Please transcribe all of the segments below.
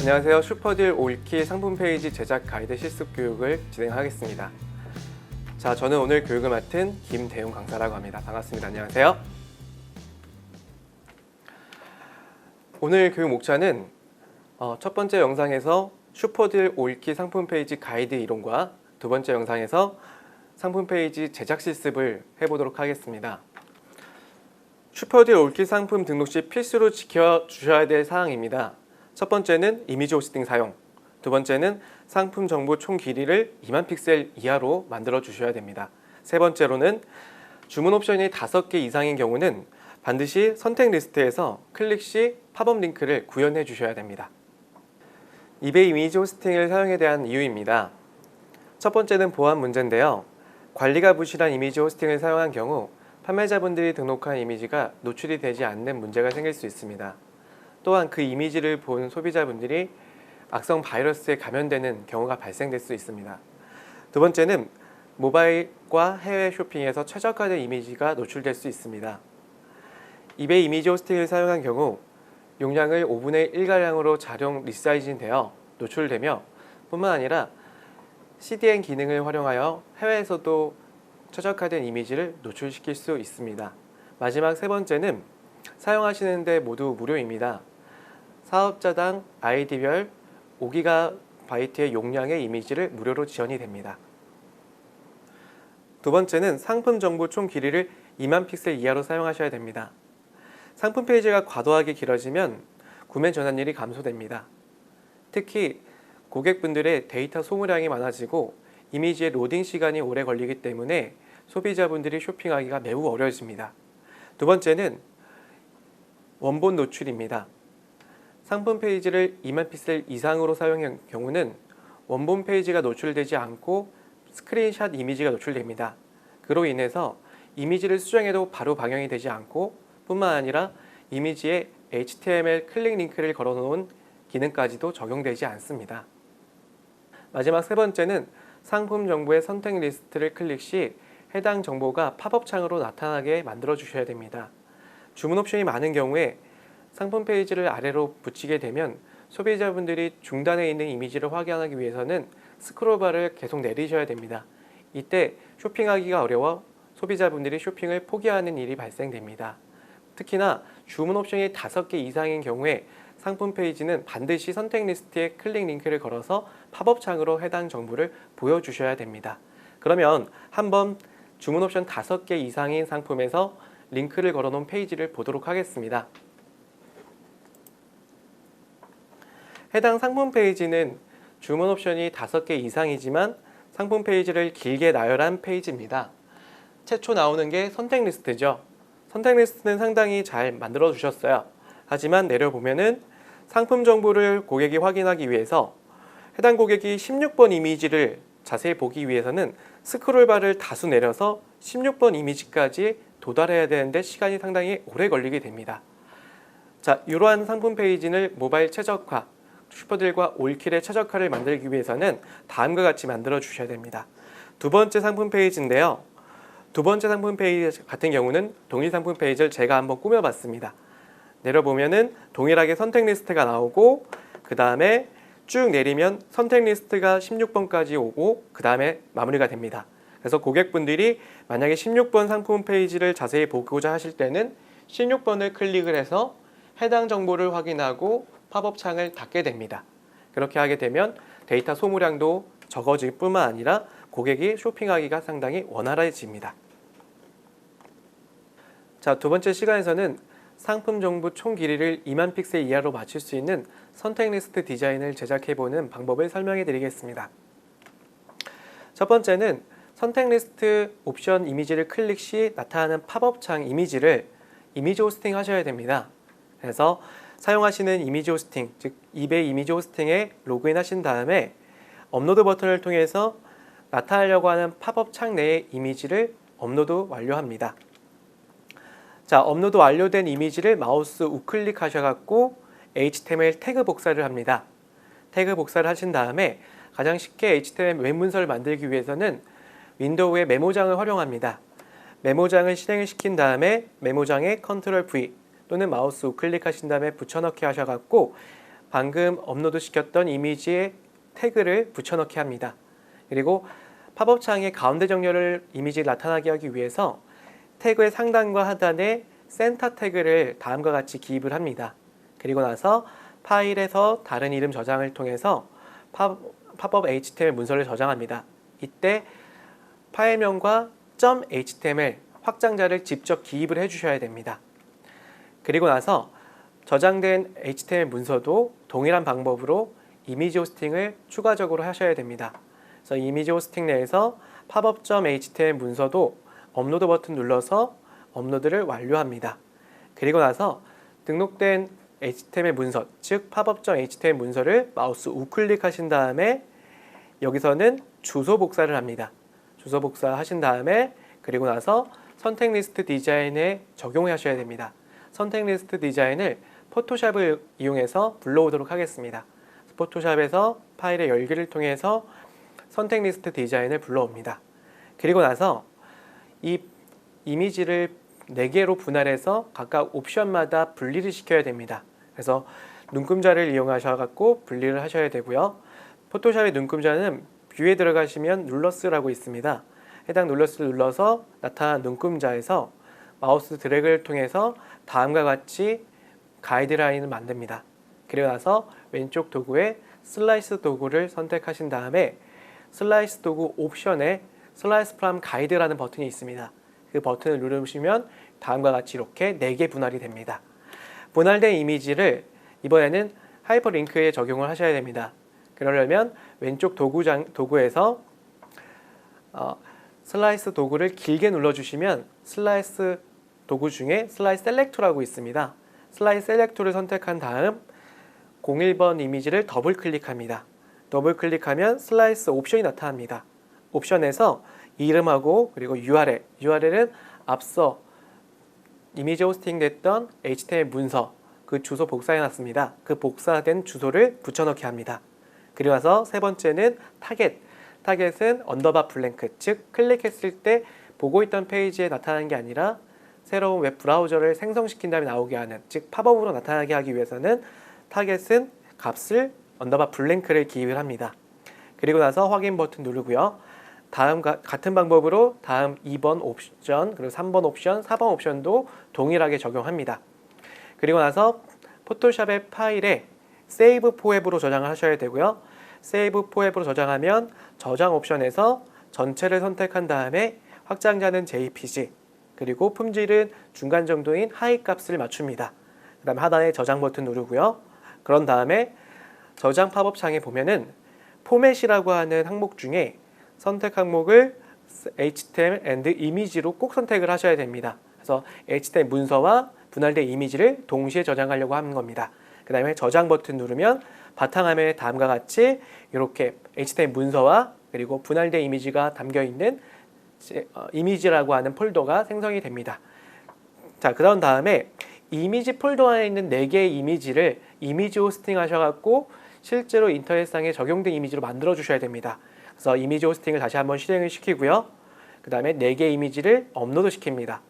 안녕하세요. 슈퍼딜 올키 상품 페이지 제작 가이드 실습 교육을 진행하겠습니다. 자, 저는 오늘 교육을 맡은 김대웅 강사라고 합니다. 반갑습니다. 안녕하세요. 오늘 교육 목차는 어, 첫 번째 영상에서 슈퍼딜 올키 상품 페이지 가이드 이론과 두 번째 영상에서 상품 페이지 제작 실습을 해보도록 하겠습니다. 슈퍼딜 올키 상품 등록 시 필수로 지켜주셔야 될 사항입니다. 첫 번째는 이미지 호스팅 사용, 두 번째는 상품 정보 총 길이를 2만 픽셀 이하로 만들어 주셔야 됩니다. 세 번째로는 주문 옵션이 5개 이상인 경우는 반드시 선택 리스트에서 클릭 시 팝업 링크를 구현해 주셔야 됩니다. 이베이 이미지 호스팅을 사용에 대한 이유입니다. 첫 번째는 보안 문제인데요. 관리가 부실한 이미지 호스팅을 사용한 경우 판매자분들이 등록한 이미지가 노출이 되지 않는 문제가 생길 수 있습니다. 또한 그 이미지를 본 소비자분들이 악성 바이러스에 감염되는 경우가 발생될 수 있습니다. 두 번째는 모바일과 해외 쇼핑에서 최적화된 이미지가 노출될 수 있습니다. 이베이 이미지 호스팅을 사용한 경우 용량을 5분의 1가량으로 자동 리사이징되어 노출되며 뿐만 아니라 CDN 기능을 활용하여 해외에서도 최적화된 이미지를 노출시킬 수 있습니다. 마지막 세 번째는 사용하시는데 모두 무료입니다. 사업자당 아이디별 5기가바이트의 용량의 이미지를 무료로 지원이 됩니다. 두 번째는 상품 정보 총 길이를 2만 픽셀 이하로 사용하셔야 됩니다. 상품 페이지가 과도하게 길어지면 구매 전환율이 감소됩니다. 특히 고객분들의 데이터 소모량이 많아지고 이미지의 로딩 시간이 오래 걸리기 때문에 소비자분들이 쇼핑하기가 매우 어려워집니다. 두 번째는 원본 노출입니다. 상품 페이지를 2만 픽셀 이상으로 사용한 경우는 원본 페이지가 노출되지 않고 스크린샷 이미지가 노출됩니다. 그로 인해서 이미지를 수정해도 바로 방영이 되지 않고 뿐만 아니라 이미지에 HTML 클릭 링크를 걸어 놓은 기능까지도 적용되지 않습니다. 마지막 세 번째는 상품 정보의 선택 리스트를 클릭 시 해당 정보가 팝업 창으로 나타나게 만들어 주셔야 됩니다. 주문 옵션이 많은 경우에 상품 페이지를 아래로 붙이게 되면 소비자분들이 중단에 있는 이미지를 확인하기 위해서는 스크롤바를 계속 내리셔야 됩니다. 이때 쇼핑하기가 어려워 소비자분들이 쇼핑을 포기하는 일이 발생됩니다. 특히나 주문 옵션이 5개 이상인 경우에 상품 페이지는 반드시 선택 리스트에 클릭 링크를 걸어서 팝업 창으로 해당 정보를 보여주셔야 됩니다. 그러면 한번 주문 옵션 5개 이상인 상품에서 링크를 걸어놓은 페이지를 보도록 하겠습니다. 해당 상품 페이지는 주문 옵션이 5개 이상이지만 상품 페이지를 길게 나열한 페이지입니다. 최초 나오는 게 선택 리스트죠. 선택 리스트는 상당히 잘 만들어 주셨어요. 하지만 내려보면은 상품 정보를 고객이 확인하기 위해서 해당 고객이 16번 이미지를 자세히 보기 위해서는 스크롤바를 다수 내려서 16번 이미지까지 도달해야 되는데 시간이 상당히 오래 걸리게 됩니다. 자, 이러한 상품 페이지를 모바일 최적화, 슈퍼딜과 올킬의 최적화를 만들기 위해서는 다음과 같이 만들어 주셔야 됩니다. 두 번째 상품 페이지인데요. 두 번째 상품 페이지 같은 경우는 동일 상품 페이지를 제가 한번 꾸며봤습니다. 내려보면은 동일하게 선택 리스트가 나오고 그 다음에 쭉 내리면 선택 리스트가 16번까지 오고 그 다음에 마무리가 됩니다. 그래서 고객분들이 만약에 16번 상품 페이지를 자세히 보고자 하실 때는 16번을 클릭을 해서 해당 정보를 확인하고 팝업 창을 닫게 됩니다. 그렇게 하게 되면 데이터 소모량도 적어질 뿐만 아니라 고객이 쇼핑하기가 상당히 원활해집니다. 자, 두 번째 시간에서는 상품 정보 총 길이를 2만 픽셀 이하로 맞출 수 있는 선택 리스트 디자인을 제작해보는 방법을 설명해 드리겠습니다. 첫 번째는 선택 리스트 옵션 이미지를 클릭 시 나타나는 팝업 창 이미지를 이미지 호스팅 하셔야 됩니다. 그래서 사용하시는 이미지 호스팅, 즉 이베이 이미지 호스팅에 로그인 하신 다음에 업로드 버튼을 통해서 나타나려고 하는 팝업 창 내의 이미지를 업로드 완료합니다. 자, 업로드 완료된 이미지를 마우스 우클릭 하셔갖고 HTML 태그 복사를 합니다. 태그 복사를 하신 다음에 가장 쉽게 HTML 웹문서를 만들기 위해서는 윈도우의 메모장을 활용합니다. 메모장을 실행을 시킨 다음에 메모장에 컨트롤 V 또는 마우스 우클릭 하신 다음에 붙여넣기 하셔갖고 방금 업로드 시켰던 이미지에 태그를 붙여넣기 합니다. 그리고 팝업 창의 가운데 정렬을 이미지를 나타나게 하기 위해서 태그의 상단과 하단에 센터 태그를 다음과 같이 기입을 합니다. 그리고 나서 파일에서 다른 이름 저장을 통해서 팝, 팝업 HTML 문서를 저장합니다. 이때 파일명과 .html 확장자를 직접 기입을 해주셔야 됩니다. 그리고 나서 저장된 HTML 문서도 동일한 방법으로 이미지 호스팅을 추가적으로 하셔야 됩니다. 그래서 이미지 호스팅 내에서 팝업.html 문서도 업로드 버튼 눌러서 업로드를 완료합니다. 그리고 나서 등록된 HTML 문서, 즉 팝업.html 문서를 마우스 우클릭하신 다음에 여기서는 주소 복사를 합니다. 주소 복사하신 다음에 그리고 나서 선택 리스트 디자인에 적용하셔야 됩니다. 선택 리스트 디자인을 포토샵을 이용해서 불러오도록 하겠습니다. 포토샵에서 파일의 열기를 통해서 선택 리스트 디자인을 불러옵니다. 그리고 나서 이 이미지를 4개로 분할해서 각각 옵션마다 분리를 시켜야 됩니다. 그래서 눈금자를 이용하셔 갖고 분리를 하셔야 되고요. 포토샵의 눈금자는 뷰에 들어가시면 룰러스라고 있습니다. 해당 룰러스를 눌러서 나타난 눈금자에서 마우스 드래그를 통해서 다음과 같이 가이드라인을 만듭니다. 그리고 나서 왼쪽 도구에 슬라이스 도구를 선택하신 다음에 슬라이스 도구 옵션에 슬라이스 프람 가이드라는 버튼이 있습니다. 그 버튼을 누르시면 다음과 같이 이렇게 4개 분할이 됩니다. 분할된 이미지를 이번에는 하이퍼링크에 적용을 하셔야 됩니다. 그러려면 왼쪽 도구장, 도구에서 어, 슬라이스 도구를 길게 눌러주시면 슬라이스 도구 중에 슬라이스 셀렉터라고 있습니다. 슬라이스 셀렉터를 선택한 다음 01번 이미지를 더블 클릭합니다. 더블 클릭하면 슬라이스 옵션이 나타납니다. 옵션에서 이름하고 그리고 URL, URL은 앞서 이미지 호스팅 됐던 HTML 문서 그 주소 복사해 놨습니다. 그 복사된 주소를 붙여넣기 합니다. 그리고 나서 세 번째는 타겟. 타겟은 언더바 블랭크, 즉 클릭했을 때 보고 있던 페이지에 나타나는 게 아니라 새로운 웹 브라우저를 생성시킨 다음에 나오게 하는, 즉 팝업으로 나타나게 하기 위해서는 타겟은 값을 언더바 블랭크를 기입을 합니다. 그리고 나서 확인 버튼 누르고요. 다음 가, 같은 방법으로 다음 2번 옵션 그리고 3번 옵션, 4번 옵션도 동일하게 적용합니다. 그리고 나서 포토샵의 파일에 세이브 포앱으로 저장을 하셔야 되고요. 세이브 포앱으로 저장하면 저장 옵션에서 전체를 선택한 다음에 확장자는 JPG 그리고 품질은 중간 정도인 하이 값을 맞춥니다. 그 다음에 하단에 저장 버튼 누르고요. 그런 다음에 저장 팝업 창에 보면은 포맷이라고 하는 항목 중에 선택 항목을 HTML and 이미지로 꼭 선택을 하셔야 됩니다. 그래서 HTML 문서와 분할된 이미지를 동시에 저장하려고 하는 겁니다. 그 다음에 저장 버튼 누르면 바탕화면에 다음과 같이 이렇게 HTML 문서와 그리고 분할된 이미지가 담겨 있는 어, 이미지라고 하는 폴더가 생성이 됩니다. 자, 그런 다음에 이미지 폴더 안에 있는 4개의 이미지를 이미지 호스팅 하셔갖고 실제로 인터넷상에 적용된 이미지로 만들어 주셔야 됩니다. 그래서 이미지 호스팅을 다시 한번 실행을 시키고요. 그 다음에 4개 이미지를 업로드 시킵니다.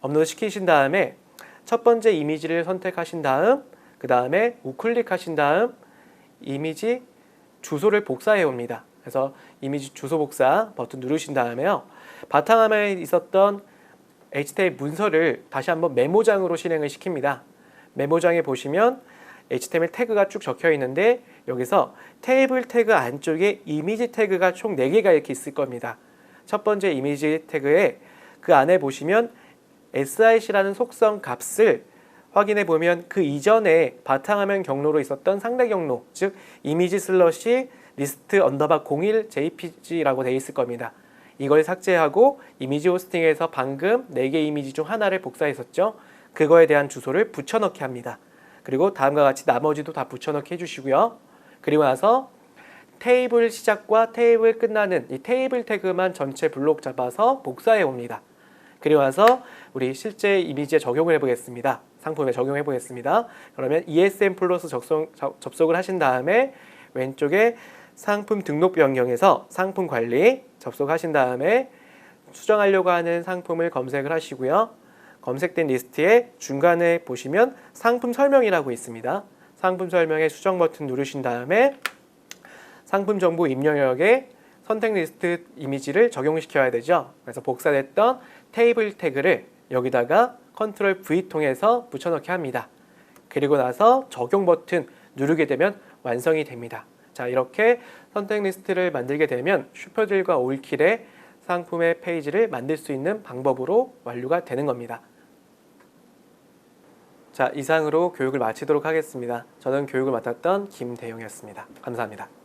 업로드 시키신 다음에 첫 번째 이미지를 선택하신 다음 그 다음에 우클릭하신 다음 이미지 주소를 복사해 옵니다. 그래서 이미지 주소 복사 버튼 누르신 다음에요. 바탕화면에 있었던 HTML 문서를 다시 한번 메모장으로 실행을 시킵니다. 메모장에 보시면 HTML 태그가 쭉 적혀 있는데 여기서 테이블 태그 안쪽에 이미지 태그가 총 4개가 이렇게 있을 겁니다. 첫 번째 이미지 태그에 그 안에 보시면 SIC라는 속성 값을 확인해 보면 그 이전에 바탕화면 경로로 있었던 상대 경로, 즉 이미지 슬러시 리스트 언더바 01 JPG라고 되어 있을 겁니다. 이걸 삭제하고 이미지 호스팅에서 방금 4개 이미지 중 하나를 복사했었죠. 그거에 대한 주소를 붙여넣기 합니다. 그리고 다음과 같이 나머지도 다 붙여넣기 해주시고요. 그리고 나서 테이블 시작과 테이블 끝나는 이 테이블 태그만 전체 블록 잡아서 복사해 옵니다. 그리고 나서 우리 실제 이미지에 적용을 해보겠습니다. 상품에 적용해 보겠습니다. 그러면 ESM 플러스 접속, 접속을 하신 다음에 왼쪽에 상품 등록 변경에서 상품 관리 접속하신 다음에 수정하려고 하는 상품을 검색을 하시고요. 검색된 리스트에 중간에 보시면 상품 설명이라고 있습니다. 상품 설명의 수정 버튼 누르신 다음에 상품 정보 입력역에 선택 리스트 이미지를 적용시켜야 되죠. 그래서 복사됐던 테이블 태그를 여기다가 컨트롤 V 통해서 붙여넣기 합니다. 그리고 나서 적용 버튼 누르게 되면 완성이 됩니다. 자, 이렇게 선택 리스트를 만들게 되면 슈퍼딜과 올킬의 상품의 페이지를 만들 수 있는 방법으로 완료가 되는 겁니다. 자, 이상으로 교육을 마치도록 하겠습니다. 저는 교육을 맡았던 김대용이었습니다. 감사합니다.